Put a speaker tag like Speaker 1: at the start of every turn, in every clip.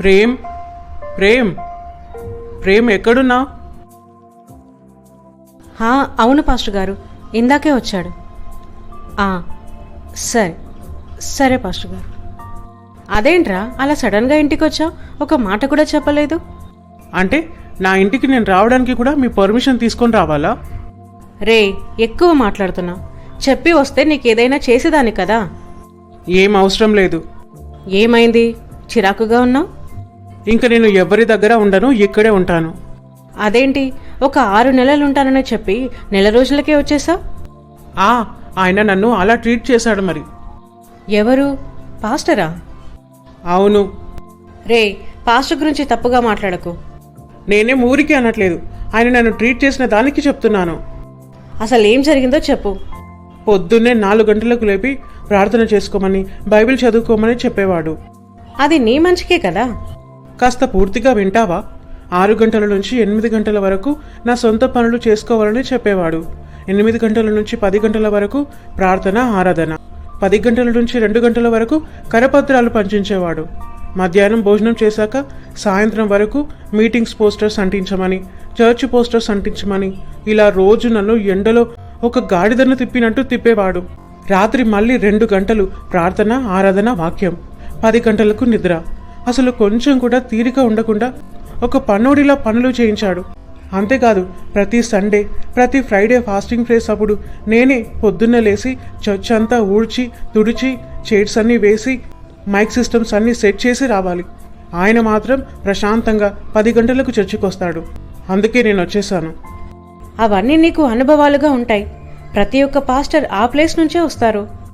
Speaker 1: ప్రేమ్ ప్రేమ్ ప్రేమ్ ఎక్కడున్నా?
Speaker 2: హా, అవును పాస్టర్ గారు. ఇందాకే వచ్చాడు. సరే సరే పాస్టర్ గారు. అదేంట్రా అలా సడన్గా ఇంటికి వచ్చావు ఒక మాట కూడా చెప్పలేదు?
Speaker 1: అంటే నా ఇంటికి నేను రావడానికి కూడా మీ పర్మిషన్ తీసుకొని రావాలా?
Speaker 2: రే ఎక్కువ మాట్లాడుతున్నావు. చెప్పి వస్తే నీకు ఏదైనా చేసేదాన్ని కదా?
Speaker 1: ఏం అవసరం లేదు.
Speaker 2: ఏమైంది? చిరాకుగా ఉన్నావు?
Speaker 1: ఇంకా నేను ఎవరి దగ్గర ఉండను ఇక్కడే ఉంటాను.
Speaker 2: అదేంటి? ఒక ఆరు నెలలు ఉంటానని చెప్పి నెల రోజులకే వచ్చేసావు
Speaker 1: ఆ ఆయన నన్ను అలా ట్రీట్ చేశాడు మరి.
Speaker 2: ఎవరు? పాస్టరా?
Speaker 1: అవును.
Speaker 2: రే పాస్టర్ గురించి తప్పుగా మాట్లాడకు.
Speaker 1: నేనేం ఊరికి అనట్లేదు. ఆయన నన్ను ట్రీట్ చేసిన దానికి చెప్తున్నాను.
Speaker 2: అసలు ఏం జరిగిందో చెప్పు.
Speaker 1: పొద్దున్నే నాలుగు గంటలకు లేపి ప్రార్థన చేసుకోమని బైబిల్ చదువుకోమని చెప్పేవాడు.
Speaker 2: అది నీ మంచికే కదా?
Speaker 1: కాస్త పూర్తిగా వింటావా? ఆరు గంటల నుంచి ఎనిమిది గంటల వరకు నా సొంత పనులు చేసుకోవాలని చెప్పేవాడు. ఎనిమిది గంటల నుంచి పది గంటల వరకు ప్రార్థన ఆరాధన. పది గంటల నుంచి రెండు గంటల వరకు కరపత్రాలు పంచించేవాడు. మధ్యాహ్నం భోజనం చేశాక సాయంత్రం వరకు మీటింగ్స్ పోస్టర్స్ అంటించమని చర్చ్ పోస్టర్స్ అంటించమని ఇలా రోజు నన్ను ఎండలో ఒక గాడిదను తిప్పినట్టు తిప్పేవాడు. రాత్రి మళ్ళీ రెండు గంటలు ప్రార్థన ఆరాధన వాక్యం. పది గంటలకు నిద్ర. అసలు కొంచెం కూడా తీరిక ఉండకుండా ఒక పన్నోడిలా పనులు చేయించాడు. అంతేకాదు ప్రతి సండే ప్రతి ఫ్రైడే ఫాస్టింగ్ ప్రేస్ అప్పుడు నేనే పొద్దున్న లేచి చర్చ్ అంతా ఊడ్చి తుడిచి చైర్స్ అన్నీ వేసి మైక్ సిస్టమ్స్ అన్నీ సెట్ చేసి రావాలి. ఆయన మాత్రం ప్రశాంతంగా పది గంటలకు చర్చికొస్తాడు. అందుకే నేను వచ్చేసాను.
Speaker 2: అవన్నీ నీకు అనుభవాలుగా ఉంటాయి. ప్రతి ఒక్క పాస్టర్ ఆ ప్లేస్ నుంచే వస్తారు.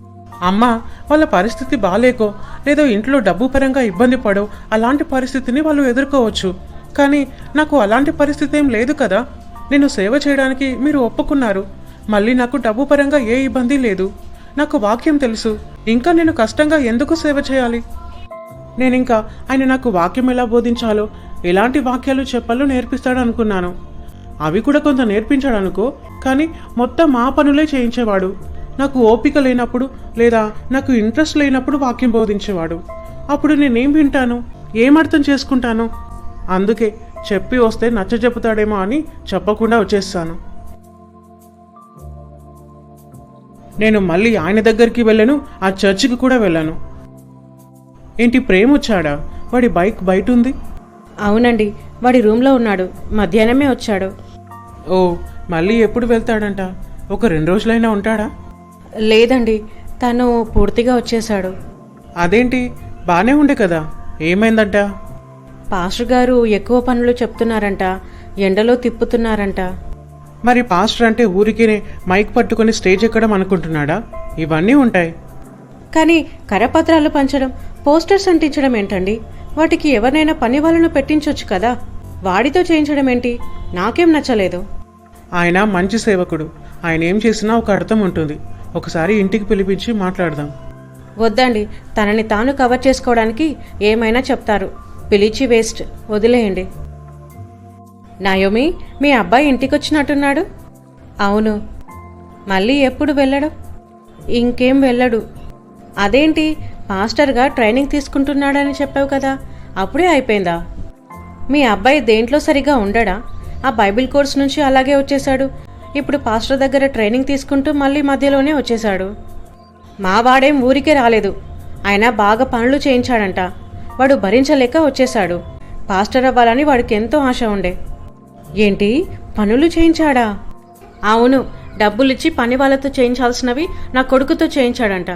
Speaker 1: అమ్మ వాళ్ళ పరిస్థితి బాలేకో లేదో ఇంట్లో డబ్బు పరంగా ఇబ్బంది పడో అలాంటి పరిస్థితిని వాళ్ళు ఎదుర్కోవచ్చు. కానీ నాకు అలాంటి పరిస్థితి ఏం లేదు కదా. నేను సేవ చేయడానికి మీరు ఒప్పుకున్నారు. మళ్ళీ నాకు డబ్బు పరంగా ఏ ఇబ్బంది లేదు. నాకు వాక్యం తెలుసు. ఇంకా నేను కష్టంగా ఎందుకు సేవ చేయాలి? నేనింకా ఆయన నాకు వాక్యం ఎలా బోధించాలో ఎలాంటి వాక్యాలు చెప్పాలో నేర్పిస్తాడు అనుకున్నాను అవి కూడా కొంత నేర్పించాడు అనుకో కానీ మొత్తం మా పనులే చేయించేవాడు. నాకు ఓపిక లేనప్పుడు లేదా నాకు ఇంట్రెస్ట్ లేనప్పుడు వాక్యం బోధించేవాడు. అప్పుడు నేనేం వింటాను? ఏం అర్థం చేసుకుంటాను? అందుకే చెప్పి వస్తే నచ్చ చెబుతాడేమో అని చెప్పకుండా వచ్చేస్తాను. నేను మళ్ళీ ఆయన దగ్గరికి వెళ్ళాను ఆ చర్చికి కూడా వెళ్ళాను. ఏంటి ప్రేమ వచ్చాడా? వాడి బైక్ బయట ఉంది
Speaker 2: అవునండి వాడి రూమ్లో ఉన్నాడు. మధ్యాహ్నమే వచ్చాడు.
Speaker 1: ఓ మళ్ళీ ఎప్పుడు వెళ్తాడంట? ఒక రెండు రోజులైనా ఉంటాడా?
Speaker 2: లేదండి తను పూర్తిగా వచ్చేశాడు.
Speaker 1: అదేంటి? బానే ఉండే కదా. ఏమైందంట?
Speaker 2: పాస్టర్ గారు ఎక్కువ పనులు చెప్తున్నారంట ఎండలో తిప్పుతున్నారంట.
Speaker 1: మరి పాస్టర్ అంటే ఊరికేనే మైక్ పట్టుకొని స్టేజ్ ఎక్కడం అనుకుంటున్నాడా? ఇవన్నీ ఉంటాయి.
Speaker 2: కానీ కరపత్రాలు పంచడం పోస్టర్స్ అంటించడం ఏంటండి? వాటికి ఎవరినైనా పని వాళ్ళను పెట్టించొచ్చు కదా. వాడితో చేయించడం ఏంటి? నాకేం నచ్చలేదు.
Speaker 1: ఆయన మంచి సేవకుడు. ఆయన ఏం చేసినా ఒక అర్థం ఉంటుంది. ఒకసారి ఇంటికి పిలిపించి మాట్లాడదాం.
Speaker 2: వద్దండి తనని తాను కవర్ చేసుకోవడానికి ఏమైనా చెప్తారు. పిలిచి వేస్ట్ వదిలేయండి. నాయోమి మీ అబ్బాయి ఇంటికి వచ్చినట్టున్నాడు అవును. మళ్ళీ ఎప్పుడు వెళ్ళడు? ఇంకేం వెళ్ళడు? అదేంటి మాస్టర్గా ట్రైనింగ్ తీసుకుంటున్నాడని చెప్పావు కదా అప్పుడే అయిపోయిందా? మీ అబ్బాయి దేంట్లో సరిగా ఉండడా? ఆ బైబిల్ కోర్స్ నుంచి అలాగే వచ్చేశాడు. ఇప్పుడు పాస్టర్ దగ్గర ట్రైనింగ్ తీసుకుంటూ మళ్ళీ మధ్యలోనే వచ్చేశాడు. మా వాడేం ఊరికే రాలేదు. ఆయన బాగా పనులు చేయించాడంట. వాడు భరించలేక వచ్చేశాడు. పాస్టర్ అవ్వాలని వాడికి ఎంతో ఆశ ఉండే. ఏంటి? పనులు చేయించాడా? అవును డబ్బులిచ్చి పని వాళ్ళతో చేయించాల్సినవి నా కొడుకుతో చేయించాడంట.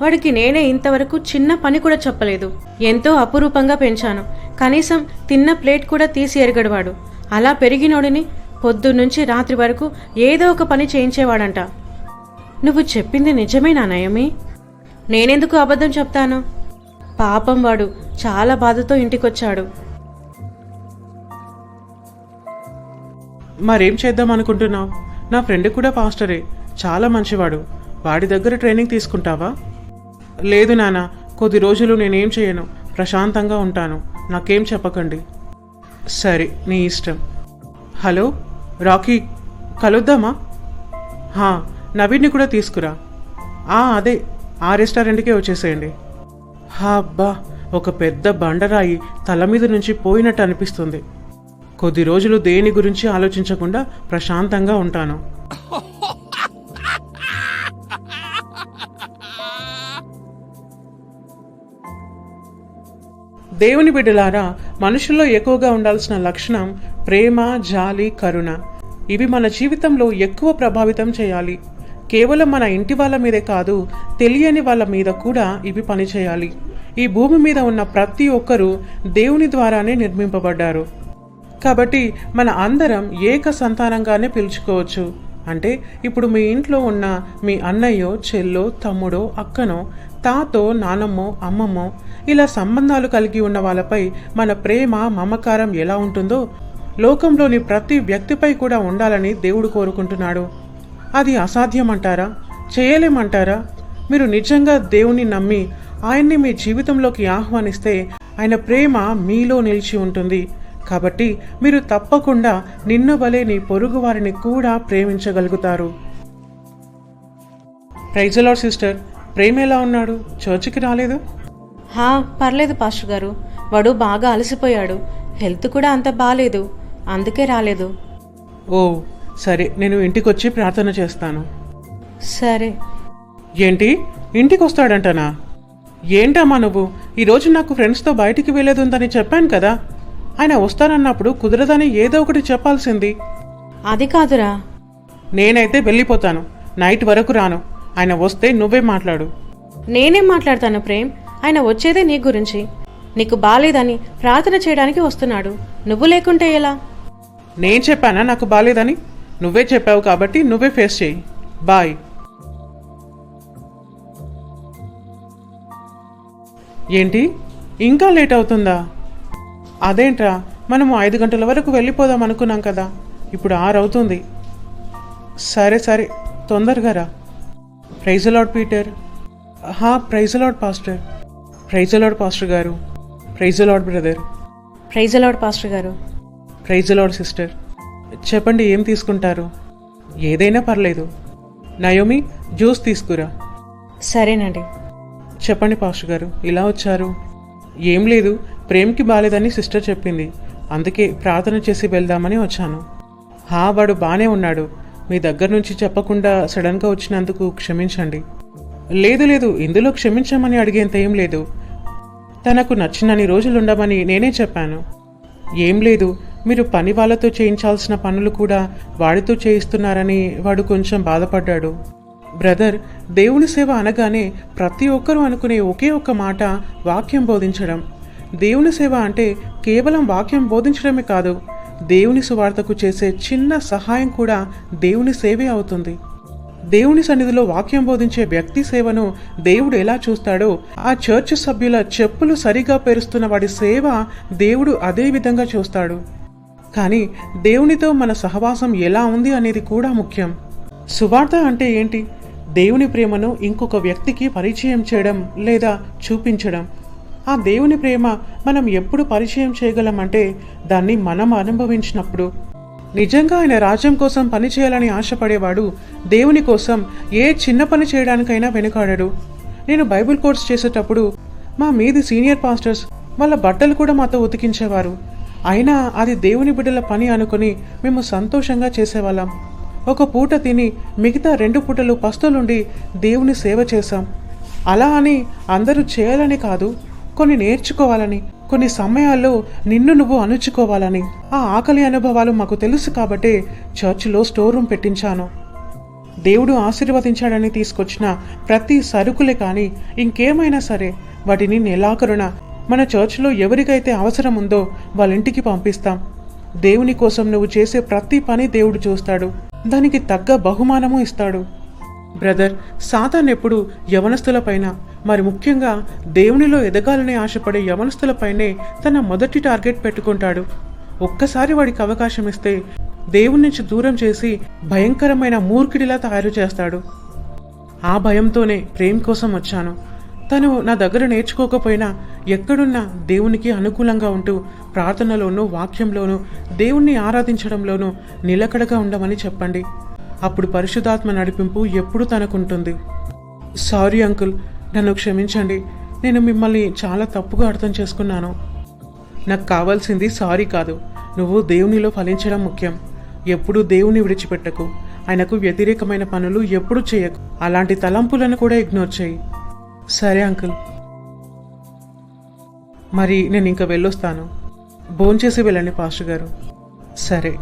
Speaker 2: వాడికి నేనే ఇంతవరకు చిన్న పని కూడా చెప్పలేదు. ఎంతో అపురూపంగా పెంచాను. కనీసం తిన్న ప్లేట్ కూడా తీసి ఎరగడవాడు అలా పెరిగినోడిని పొద్దున్నుంచి రాత్రి వరకు ఏదో ఒక పని చేయించేవాడంట. నువ్వు చెప్పింది నిజమేనా నయమి నేనెందుకు అబద్ధం చెప్తాను? పాపం వాడు చాలా బాధతో ఇంటికొచ్చాడు.
Speaker 1: మరేం చేద్దాం అనుకుంటున్నావు? నా ఫ్రెండ్ కూడా పాస్టరే. చాలా మంచివాడు. వాడి దగ్గర ట్రైనింగ్ తీసుకుంటావా? లేదు నాన్న కొద్ది రోజులు నేనేం చేయను. ప్రశాంతంగా ఉంటాను. నాకేం చెప్పకండి. సరే నీ ఇష్టం. హలో? రాకీ కలుద్దామా? హా నవీన్ని కూడా తీసుకురా. ఆ అదే ఆ రెస్టారెంట్కే వచ్చేసేయండి. హా అబ్బా ఒక పెద్ద బండరాయి తల మీద నుంచి పోయినట్టు అనిపిస్తుంది. కొద్ది రోజులు దేని గురించి ఆలోచించకుండా ప్రశాంతంగా ఉంటాను. దేవుని బిడ్డలారా మనుషుల్లో ఎక్కువగా ఉండాల్సిన లక్షణం ప్రేమ జాలి కరుణ. ఇవి మన జీవితంలో ఎక్కువ ప్రభావితం చేయాలి. కేవలం మన ఇంటి వాళ్ళ మీదే కాదు తెలియని వాళ్ళ మీద కూడా ఇవి పనిచేయాలి. ఈ భూమి మీద ఉన్న ప్రతి ఒక్కరూ దేవుని ద్వారానే నిర్మింపబడ్డారు. కాబట్టి మన అందరం ఏక సంతానంగానే పిలుచుకోవచ్చు. అంటే ఇప్పుడు మీ ఇంట్లో ఉన్న మీ అన్నయ్యో చెల్లో తమ్ముడో అక్కనో తాతో నానమ్మో అమ్మమ్మో ఇలా సంబంధాలు కలిగి ఉన్న వాళ్ళపై మన ప్రేమ మమకారం ఎలా ఉంటుందో లోకంలోని ప్రతి వ్యక్తిపై కూడా ఉండాలని దేవుడు కోరుకుంటున్నాడు. అది అసాధ్యమంటారా? చేయలేమంటారా? మీరు నిజంగా దేవుని నమ్మి ఆయన్ని మీ జీవితంలోకి ఆహ్వానిస్తే ఆయన ప్రేమ మీలో నిలిచి ఉంటుంది. కాబట్టి మీరు తప్పకుండా నిన్ను వలె నీ పొరుగు వారిని కూడా ప్రేమించగలుగుతారు. ప్రైజలో సిస్టర్. ప్రేమ ఎలా ఉన్నాడు? చర్చికి రాలేదు?
Speaker 2: హా పర్లేదు పాస్టర్ గారు. వాడు బాగా అలసిపోయాడు. హెల్త్ కూడా అంత బాగాలేదు అందుకే రాలేదు.
Speaker 1: ఓ సరే నేను ఇంటికి వచ్చి ప్రార్థన చేస్తాను.
Speaker 2: సరే.
Speaker 1: ఏంటి? ఇంటికి వస్తాడంటనా ఏంటమ్మా నువ్వు? ఈరోజు నాకు ఫ్రెండ్స్తో బయటికి వెళ్ళేది ఉందని చెప్పాను కదా. ఆయన వస్తానన్నప్పుడు కుదరదని ఏదో ఒకటి చెప్పాల్సింది.
Speaker 2: అది కాదురా.
Speaker 1: నేనైతే వెళ్ళిపోతాను. నైట్ వరకు రాను. ఆయన వస్తే నువ్వే మాట్లాడు.
Speaker 2: నేనేం మాట్లాడతాను ప్రేమ్? ఆయన వచ్చేదే నీ గురించి. నీకు బాలేదని ప్రార్థన చేయడానికి వస్తున్నాడు. నువ్వు లేకుంటే ఎలా?
Speaker 1: నేను చెప్పానా? నాకు బాలేదని? నువ్వే చెప్పావు కాబట్టి నువ్వే ఫేస్ చేయి. బాయ్ ఏంటి? ఇంకా లేట్ అవుతుందా? అదేంట్రా? మనము ఐదు గంటల వరకు వెళ్ళిపోదాం అనుకున్నాం కదా. ఇప్పుడు ఆరు అవుతుంది. సరే సరే. తొందరగా రా. ప్రైజ్ అలాడ్ పీటర్ హా praise the Lord pastor praise the Lord pastor గారు. Praise the Lord brother
Speaker 2: praise the Lord pastor గారు.
Speaker 1: ప్రైజ్ లాడ్ సిస్టర్ చెప్పండి ఏం తీసుకుంటారు? ఏదైనా పర్లేదు. నయోమి జ్యూస్ తీసుకురా.
Speaker 2: సరేనండి.
Speaker 1: చెప్పండి పాస్టర్ గారు ఇలా వచ్చారు. ఏం లేదు ప్రేమ్కి బాలేదని సిస్టర్ చెప్పింది. అందుకే ప్రార్థన చేసి వెళ్దామని వచ్చాను. హా వాడు బాగానే ఉన్నాడు. మీ దగ్గర నుంచి చెప్పకుండా సడన్గా వచ్చినందుకు క్షమించండి. లేదు లేదు ఇందులో క్షమించమని అడిగేంత ఏం లేదు. తనకు నచ్చినన్ని రోజులు ఉండమని నేనే చెప్పాను. ఏం లేదు మీరు పని వాళ్ళతో చేయించాల్సిన పనులు కూడా వాడితో చేయిస్తున్నారని వాడు కొంచెం బాధపడ్డాడు. బ్రదర్ దేవుని సేవ అనగానే ప్రతి ఒక్కరూ అనుకునే ఒకే ఒక్క మాట వాక్యం బోధించడం. దేవుని సేవ అంటే కేవలం వాక్యం బోధించడమే కాదు దేవుని సువార్తకు చేసే చిన్న సహాయం కూడా దేవుని సేవే అవుతుంది. దేవుని సన్నిధిలో వాక్యం బోధించే వ్యక్తి సేవను దేవుడు ఎలా చూస్తాడో ఆ చర్చ్ సభ్యుల చెప్పులు సరిగా పేరుస్తున్న వాడి సేవ దేవుడు అదే విధంగా చూస్తాడు. కానీ దేవునితో మన సహవాసం ఎలా ఉంది అనేది కూడా ముఖ్యం. సువార్త అంటే ఏంటి? దేవుని ప్రేమను ఇంకొక వ్యక్తికి పరిచయం చేయడం లేదా చూపించడం. ఆ దేవుని ప్రేమ మనం ఎప్పుడు పరిచయం చేయగలమంటే దాన్ని మనం అనుభవించినప్పుడు. నిజంగా ఆయన రాజ్యం కోసం పని చేయాలని ఆశపడేవాడు దేవుని కోసం ఏ చిన్న పని చేయడానికైనా వెనుకాడడు. నేను బైబిల్ కోర్స్ చేసేటప్పుడు మా మీది సీనియర్ పాస్టర్స్ వాళ్ళ బట్టలు కూడా మాతో ఉతికించేవారు. అయినా అది దేవుని బిడ్డల పని అనుకుని మేము సంతోషంగా చేసేవాళ్ళం. ఒక పూట తిని మిగతా రెండు పూటలు పస్తులుండి దేవుని సేవ చేశాం. అలా అని అందరూ చేయాలని కాదు కొన్ని నేర్చుకోవాలని కొన్ని సమయాల్లో నిన్ను నువ్వు అణుచుకోవాలని. ఆ ఆకలి అనుభవాలు మాకు తెలుసు కాబట్టే చర్చిలో స్టోర్ రూమ్ పెట్టించాను. దేవుడు ఆశీర్వదించాడని తీసుకొచ్చిన ప్రతి సరుకులే కానీ ఇంకేమైనా సరే వాటిని నెలాఖరున మన చర్చ్లో ఎవరికైతే అవసరం ఉందో వాళ్ళ ఇంటికి పంపిస్తాం. దేవుని కోసం నువ్వు చేసే ప్రతి పని దేవుడు చూస్తాడు. దానికి తగ్గ బహుమానము ఇస్తాడు. బ్రదర్ సాతాన్ ఎప్పుడు యవనస్తులపైన మరి ముఖ్యంగా దేవునిలో ఎదగాలని ఆశపడే యవనస్తులపైనే తన మొదటి టార్గెట్ పెట్టుకుంటాడు. ఒక్కసారి వాడికి అవకాశం ఇస్తే దేవుని నుంచి దూరం చేసి భయంకరమైన మూర్ఖిడిలా తయారు చేస్తాడు. ఆ భయంతోనే ప్రేమ్ కోసం వచ్చాను. తను నా దగ్గర నేర్చుకోకపోయినా ఎక్కడున్నా దేవునికి అనుకూలంగా ఉంటూ ప్రార్థనలోనూ వాక్యంలోనూ దేవుణ్ణి ఆరాధించడంలోనూ నిలకడగా ఉండమని చెప్పండి. అప్పుడు పరిశుధాత్మ నడిపింపు ఎప్పుడు తనకుంటుంది. సారీ అంకుల్ నన్ను క్షమించండి. నేను మిమ్మల్ని చాలా తప్పుగా అర్థం చేసుకున్నాను. నాకు కావాల్సింది సారీ కాదు. నువ్వు దేవునిలో ఫలించడం ముఖ్యం. ఎప్పుడూ దేవుని విడిచిపెట్టకు. ఆయనకు వ్యతిరేకమైన పనులు ఎప్పుడు చేయకు. అలాంటి తలంపులను కూడా ఇగ్నోర్ చేయి. సరే అంకుల్. మరి నేను ఇంకా వెళ్ళొస్తాను. భోంచేసి వెళ్ళండి పాస్టర్ గారు. సరే.